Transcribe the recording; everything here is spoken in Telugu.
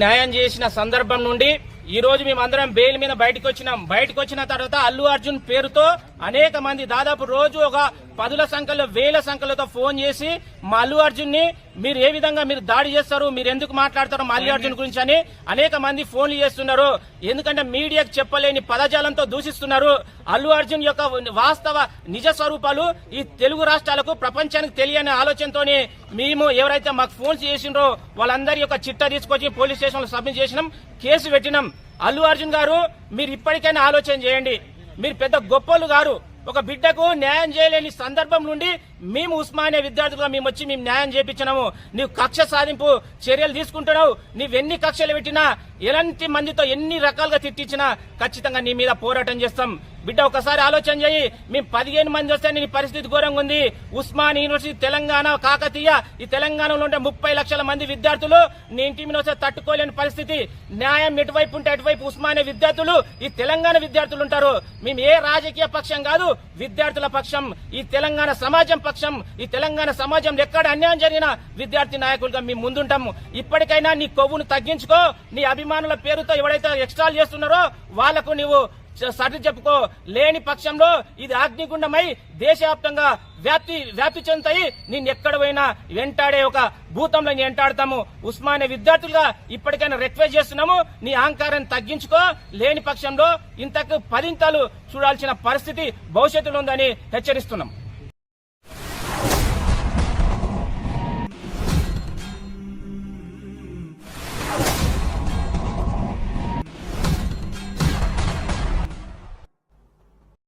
న్యాయం చేసిన సందర్భం నుండి ఈ రోజు మేమందరం బెయిల్ మీద బయటకు వచ్చినాం. బయటకు వచ్చిన తర్వాత అల్లు అర్జున్ పేరుతో అనేక మంది దాదాపు రోజు ఒక పదుల సంఖ్యలో వేల సంఖ్యలతో ఫోన్ చేసి మా అల్లు అర్జున్ని మీరు ఏ విధంగా మీరు దాడి చేస్తారు మీరు ఎందుకు మాట్లాడతారు మా అల్లు అర్జున్ గురించి అని అనేక మంది ఫోన్లు చేస్తున్నారు. ఎందుకంటే మీడియాకు చెప్పలేని పదజాలంతో దూషిస్తున్నారు. అల్లు అర్జున్ యొక్క వాస్తవ నిజ స్వరూపాలు ఈ తెలుగు రాష్ట్రాలకు ప్రపంచానికి తెలియని ఆలోచనతోనే మేము ఎవరైతే మాకు ఫోన్స్ చేసిండ్రో వాళ్ళందరి యొక్క చిట్టా తీసుకొచ్చి పోలీస్ స్టేషన్లో సబ్మిట్ చేసినాం కేసు పెట్టినాం. అల్లు అర్జున్ గారు మీరు ఇప్పటికైనా ఆలోచన చేయండి. మీరు పెద్ద గొప్పలు గారు ఒక బిడ్డకు న్యాయం చేయలేని సందర్భం నుండి మేము ఉస్మానియా విద్యార్థులుగా మేము వచ్చి మేము న్యాయం చేపించినాము. నీవు కక్ష సాధింపు చర్యలు తీసుకుంటున్నావు. నీవెన్ని కక్షలు పెట్టినా ఎలాంటి మందితో ఎన్ని రకాలుగా తిట్టించినా ఖచ్చితంగా నీ మీద పోరాటం చేస్తాం. బిడ్డ ఒకసారి ఆలోచన చేయి. మేము పదిహేను మంది వస్తే నీ పరిస్థితి ఘోరంగా ఉంది. ఉస్మాన్ యూనివర్సిటీ తెలంగాణ కాకతీయ ఈ తెలంగాణలో ఉండే ముప్పై లక్షల మంది విద్యార్థులు నీ ఇంటి మీద వస్తే తట్టుకోలేని పరిస్థితి. న్యాయం ఎటువైపు ఉంటే అటువైపు ఉస్మానియా విద్యార్థులు ఈ తెలంగాణ విద్యార్థులు ఉంటారు. మేము ఏ రాజకీయ పక్షం కాదు విద్యార్థుల పక్షం. ఈ తెలంగాణ సమాజం పక్షం. ఈ తెలంగాణ సమాజం ఎక్కడ అన్యాయం జరిగినా విద్యార్థి నాయకులుగా మేము ముందుంటాము ఇప్పటికైనా నీ కొవ్వును తగ్గించుకో. నీ అభిమానుల పేరుతో ఎవడైతే ఎక్స్ట్రాల్ చేస్తున్నారో వాళ్ళకు నీవు సర్ది చెప్పుకో. లేని పక్షంలో ఇది అగ్నిగుండమై దేశవ్యాప్తంగా వ్యాప్తి వ్యాప్తి చెందుతాయి. నేను ఎక్కడ పోయినా వెంటాడే ఒక భూతంలో నేను వెంటాడతాము. ఉస్మానియా విద్యార్థులుగా ఇప్పటికైనా రిక్వెస్ట్ చేస్తున్నాము. నీ అహంకారాన్ని తగ్గించుకో. లేని పక్షంలో ఇంతకు పదింతలు చూడాల్సిన పరిస్థితి భవిష్యత్తులో ఉందని హెచ్చరిస్తున్నాం.